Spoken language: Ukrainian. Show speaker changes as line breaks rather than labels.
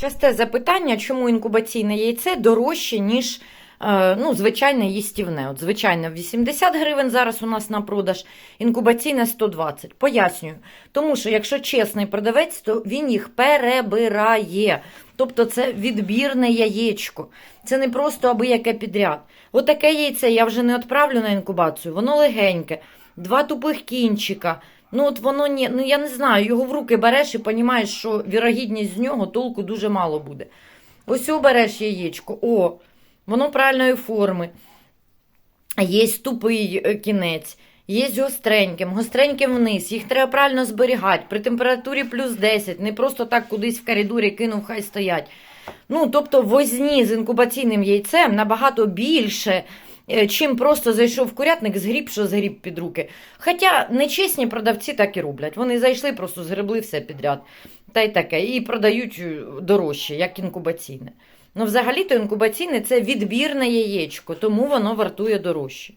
Часте запитання, чому інкубаційне яйце дорожче, ніж е, ну, звичайне їстівне. От звичайне 80 гривень зараз у нас на продаж, інкубаційне 120. Пояснюю. Тому що якщо чесний продавець, то він їх перебирає. Тобто це відбірне яєчко. Це не просто аби яке підряд. Отаке яйце я вже не відправлю на інкубацію, воно легеньке, два тупих кінчика. Ну, от воно ні, ну я не знаю, його в руки береш і розумієш, що вірогідність з нього толку дуже мало буде. Ось обереш яєчко, о, воно правильної форми. Є тупий е, кінець, є гостреньким, гостреньким вниз. Їх треба правильно зберігати при температурі плюс 10, не просто так кудись в коридорі кинув, хай стоять. Ну, тобто возні з інкубаційним яйцем набагато більше, чим просто зайшов в курятник, згріб, що згріб під руки. Хоча нечесні продавці так і роблять. Вони зайшли, просто згребли все підряд. Та й таке. І продають е, дорожче, як інкубаційне. Ну, взагалі-то інкубаційне це відбірне яєчко, тому воно вартує дорожче.